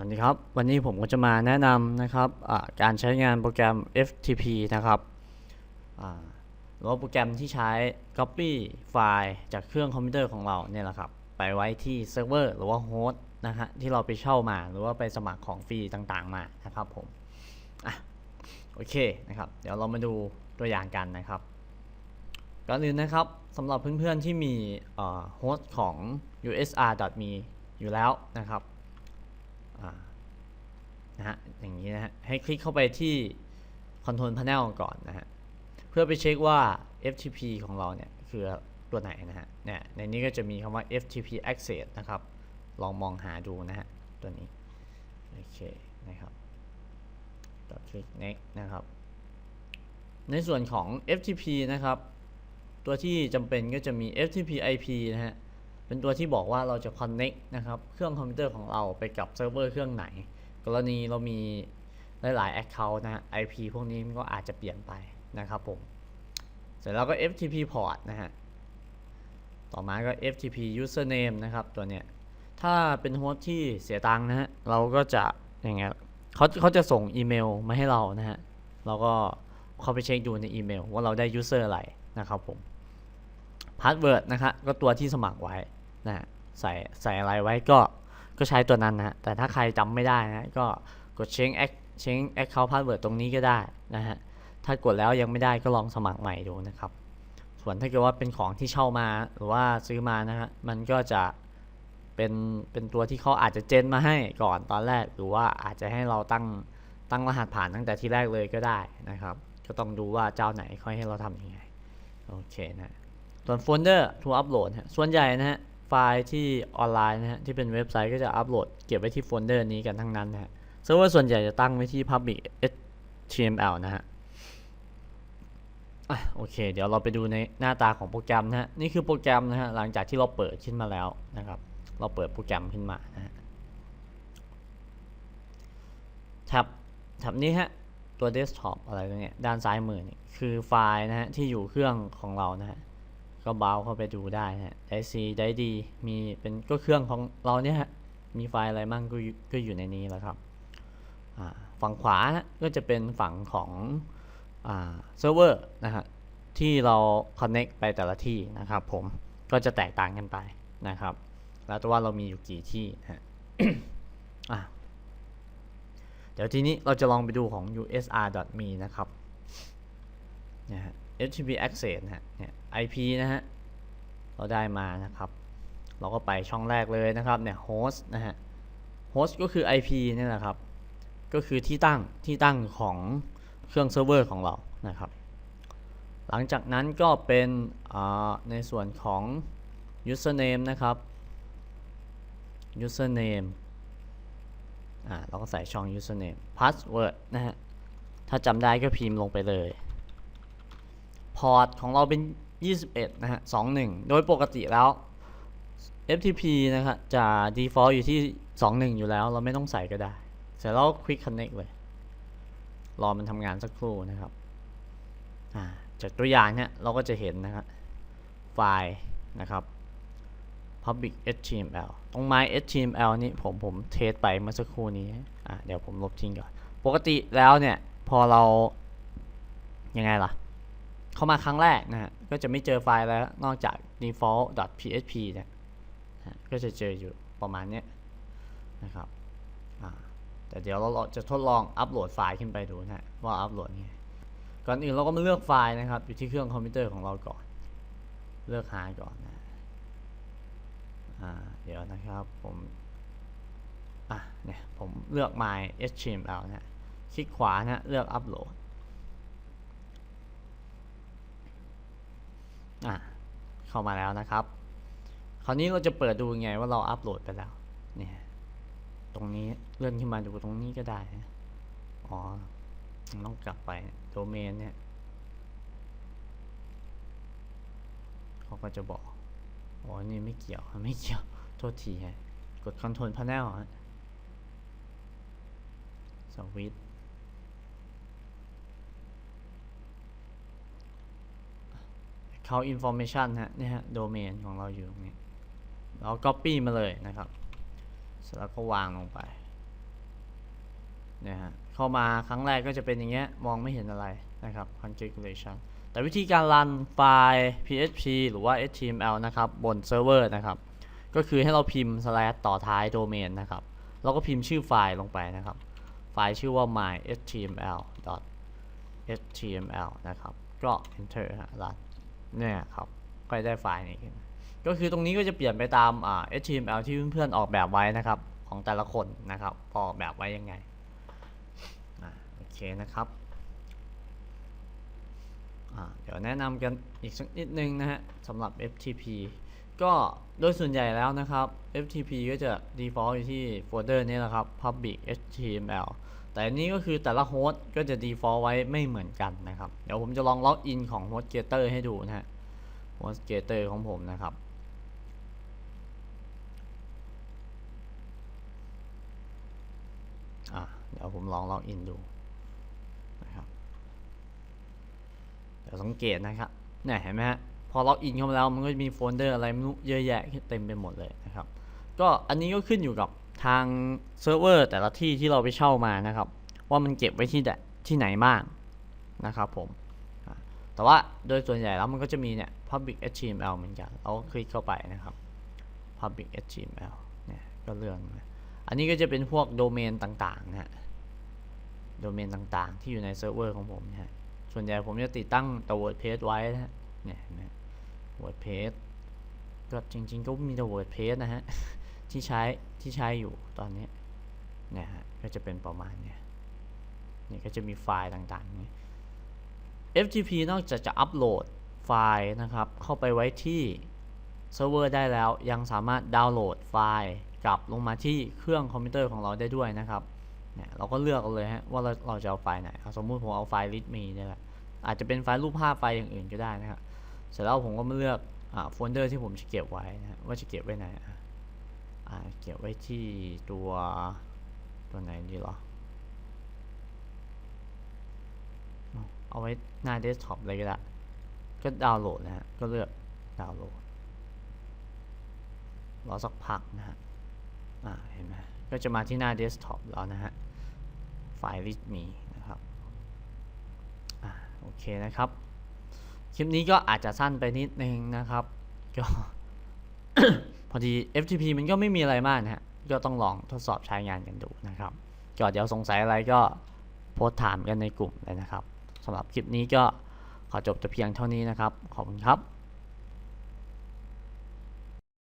สวัสดีครับ วันนี้ผมก็จะมาแนะนำนะครับการใช้งานโปรแกรม FTP นะครับหรือว่าโปรแกรมที่ใช้ Copy ไฟล์จากเครื่องคอมพิวเตอร์ของเราเนี่ยแหละครับ ไปไว้ที่เซิร์ฟเวอร์หรือว่าโฮสต์นะฮะที่เราไปเช่ามาหรือว่าไปสมัครของฟรีต่างๆมานะครับผมอะโอเคนะครับ เดี๋ยวเรามาดูตัวอย่างกันนะครับก่อนอื่นนะครับสำหรับเพื่อนๆที่มีโฮสต์ของ usr.me อยู่แล้วนะครับ นะฮะอย่างนี้นะฮะให้คลิกเข้าไปที่ Control Panel ก่อนนะฮะเพื่อไปเช็คว่า FTP ของเราเนี่ยคือตัวไหนนะฮะเนี่ยในนี้ก็จะมีคำว่า FTP Access นะครับ ลองมองหาดูนะฮะตัวนี้ โอเคนะครับกดคลิก next นะครับ ในส่วนของ FTP นะครับ ตัวที่จำเป็นก็จะมี FTP IP นะฮะ เป็นตัวที่บอกว่าเราจะ connect นะครับเครื่องคอมพิวเตอร์ของเราไปกับเซิร์ฟเวอร์เครื่องไหน กรณีเรามีหลายๆ account นะฮะ IP พวกนี้มันก็อาจจะเปลี่ยนไปนะครับผม เสร็จแล้วก็ FTP port นะฮะ ต่อมาก็ FTP username นะครับตัวเนี้ย ถ้าเป็นโฮสต์ที่เสียตังค์นะฮะ เราก็จะอย่างเงี้ยเขาเขาจะส่งอีเมลมาให้เรานะฮะ เราก็เข้าไปเช็คดูในอีเมลว่าเราได้ user อะไรนะครับผม พาสเวิร์ดนะครับก็ตัวที่สมัครไว้ นะใส่ใส่อะไรไว้ก็ก็ใช้ตัวนั้นนะแต่ถ้าใครจำไม่ได้นะก็กดเช็คแอคเช็คแอคเคาท์พาสเวิร์ดตรงนี้ก็ได้นะฮะถ้ากดแล้วยังไม่ได้ก็ลองสมัครใหม่ดูนะครับ ส่วนถ้าเกิดว่าเป็นของที่เช่ามาหรือว่าซื้อมานะฮะมันก็จะเป็นเป็นตัวที่เขาอาจจะเจนมาให้ก่อนตอนแรก หรือว่าอาจจะให้เราตั้งตั้งรหัสผ่านตั้งแต่ที่แรกเลยก็ได้นะครับ ก็ต้องดูว่าเจ้าไหนค่อยให้เราทำยังไงโอเคนะส่วนโฟลเดอร์ to upload ฮะส่วนใหญ่นะฮะ ไฟล์ที่ออนไลน์นะฮะที่เป็นเว็บไซต์ก็จะอัปโหลดเก็บไว้ที่โฟลเดอร์นี้กันทั้งนั้นนะฮะเซิร์ฟเวอร์ส่วนใหญ่จะตั้งไว้ที่ public html นะฮะอะโอเค เดี๋ยวเราไปดูในหน้าตาของโปรแกรมนะฮะนี่คือโปรแกรมนะฮะหลังจากที่เราเปิดขึ้นมาแล้วนะครับ เราเปิดโปรแกรมขึ้นมานะฮะแท็บแท็บนี้ฮะตัว desktop อะไรตรงเนี้ยด้านซ้ายมือนี่คือไฟล์นะฮะที่อยู่เครื่องของเรานะฮะ ก็เบราว์เข้าไปดูได้ฮะได้ซีได้ดีมีเป็นก็เครื่องของเราเนี่ยฮะมีไฟล์อะไรมั่งก็อยู่ก็อยู่ในนี้แล้วครับฝั่งขวาก็จะเป็นฝั่งของเซิร์ฟเวอร์นะฮะที่เรา connect ไปแต่ละที่นะครับผมก็จะแตกต่างกันไปนะครับ แล้วแต่ว่าเรามีอยู่กี่ที่ฮะอะเดี๋ยวทีนี้เราจะลองไปดูของ usr.me นะครับนะฮะ HTTP access นะฮะเนี่ย IP นะฮะเราได้มานะครับ เราก็ไปช่องแรกเลยนะครับเนี่ย host นะฮะ host ก็คือ IP นี่แหละครับ ก็คือที่ตั้งที่ตั้งของเครื่องเซิร์ฟเวอร์ของเรานะครับ หลังจากนั้นก็เป็นอ่าในส่วนของ username นะครับ username อ่าเราก็ใส่ช่อง username password นะฮะ ถ้าจำได้ก็พิมพ์ลงไปเลย พอร์ตของเราเป็น 21 นะฮะ 21 โดยปกติแล้ว FTP นะครับจะ default อยู่ที่ 21 อยู่แล้ว เราไม่ต้องใส่ก็ได้ เสร็จแล้ว quick connect เลย รอมันทำงานสักครู่นะครับาจากตัวอย่างเนี่ย เราก็จะเห็นนะครับไฟล์นะครับ public html ตรง my html นี่ผมผมเทสไปเมื่อสักครู่นี้ เดี๋ยวผมลบทิ้งก่อน ปกติแล้วเนี่ย พอเรายังไงล่ะ เข้ามาครั้งแรกนะฮะก็จะไม่เจอไฟล์แล้วนอกจาก default.php เนี่ยก็จะเจออยู่ประมาณนี้นะครับแต่เดี๋ยวเราจะทดลองอัปโหลดไฟล์ขึ้นไปดูนะฮะว่าอัปโหลดยังไงก่อนอื่นเราก็มาเลือกไฟล์นะครับ อยู่ที่เครื่องคอมพิวเตอร์ของเราก่อน เลือกหาก่อนนะเดี๋ยวนะครับผมอะเนี่ยผมเลือก my html นะคลิกขวานะเลือกอัปโหลด อะเข้ามาแล้วนะครับ คราวนี้เราจะเปิดดูไงว่าเราอัปโหลดไปแล้วเนี่ยตรงนี้เลื่อนขึ้นมาดูตรงนี้ก็ได้อ๋อต้องกลับไปโดเมนเนี่ยเขาก็จะบอกอ๋อนี่ไม่เกี่ยวไม่เกี่ยวโทษทีฮะกด Control Panel ฮะสวิตช์ เขา information ฮะเนี่ยฮะ domain ของเราอยู่ตรงนี้เรา copy มาเลยนะครับเสร็จแล้วก็วางลงไปเนี่ยฮะเข้ามาครั้งแรกก็จะเป็นอย่างเงี้ยมองไม่เห็นอะไรนะครับ configuration แต่วิธีการรันไฟล์ PHP หรือว่า HTML นะครับบนเซิร์ฟเวอร์นะครับ ก็คือให้เราพิมพ์ slash ต่อท้ายโดเมนนะครับ แล้วก็พิมพ์ชื่อไฟล์ลงไปนะครับ ไฟล์ชื่อว่า my html html นะครับ ก็ enter ฮะรัน เนี่ยครับก็ได้ไฟล์นี้ขึ้นก็คือตรงนี้ก็จะเปลี่ยนไปตามอ่า HTML ที่เพื่อนๆออกแบบไว้นะครับ ของแต่ละคนนะครับออกแบบไว้ยังไงโอเคนะครับเดี๋ยวแนะนำกันอีกสักนิดนึงนะฮะสำหรับ FTP ก็โดยส่วนใหญ่แล้วนะครับ FTP ก็จะ default อยู่ที่โฟลเดอร์นี้แหละครับ public HTML แต่นนี้ก็คือแต่ละโฮสต์ก็จะ default ไว้ไม่เหมือนกันนะครับ เดี๋ยวผมจะลองล็อกอินของ HostGator ให้ดูนะฮะ HostGator ของผมนะครับ อะ เดี๋ยวผมลองล็อกอินดูนะครับ เดี๋ยวสังเกตนะครับเนี่ยเห็นไหมฮะ พอล็อกอินเข้ามาแล้วมันก็จะมีโฟลเดอร์อะไรไม่รู้เยอะแยะเต็มไปหมดเลยนะครับ ก็อันนี้ก็ขึ้นอยู่กับ ทางเซิร์ฟเวอร์แต่ละที่ที่เราไปเช่ามานะครับ ว่ามันเก็บไว้ที่ไหนที่ไหนบ้างนะครับผม แต่ว่าโดยส่วนใหญ่แล้วมันก็จะมีเนี่ย public HTML เหมือนกันเราก็คลิกเข้าไปนะครับ public HTML เนี่ยก็เลื่อนมาอันนี้ก็จะเป็นพวกโดเมนต่างๆนะฮะโดเมนต่างๆ ที่อยู่ในเซิร์ฟเวอร์ของผมนะฮะส่วนใหญ่ผมจะติดตั้งแต่ WordPress ไว้นะฮะเนี่ยเนไหม WordPress ก็จริงๆ ก็มีแต่ WordPress นะฮะ ที่ใช้ที่ใช้อยู่ตอนนี้เนี่ยฮะก็จะเป็นประมาณเนี้ยนี่ก็จะมีไฟล์ต่างๆนี่ FTP นอกจากจะอัปโหลดไฟล์นะครับ เข้าไปไว้ที่เซิร์ฟเวอร์ได้แล้วยังสามารถดาวน์โหลดไฟล์กลับลงมาที่เครื่องคอมพิวเตอร์ของเราได้ด้วยนะครับเนี่ยเราก็เลือกเลยฮะว่าเราเราจะเอาไฟล์ไหนเอาสมมุติผมเอาไฟล์ readme เนี่ยแหละอาจจะเป็นไฟล์รูปภาพไฟล์อย่างอื่นก็ได้นะครับเสร็จแล้วผมก็มาเลือกอ่าโฟลเดอร์ที่ผมจะเก็บไว้นะฮะว่าจะเก็บไว้ไหนอ่า เก็บไว้ที่ตัวตัวไหนดีหรอเอาเอาไว้หน้าเดสก์ท็อปเลยก็ได้ ก็ดาวน์โหลดนะฮะ ก็เลือกดาวน์โหลด รอสักพักนะฮะ อ่า เห็นไหม ก็จะมาที่หน้าเดสก์ท็อปแล้วนะฮะ ไฟล์ readme นะครับ อ่า โอเคนะครับ คลิปนี้ก็อาจจะสั้นไปนิดนึงนะครับ ก็ พอดี FTP มันก็ไม่มีอะไรมากนะฮะ ก็ต้องลองทดสอบใช้งานกันดูนะครับ ก็เดี๋ยวสงสัยอะไรก็โพสถามกันในกลุ่มเลยนะครับสำหรับคลิปนี้ก็ขอจบแต่เพียงเท่านี้นะครับ ขอบคุณครับ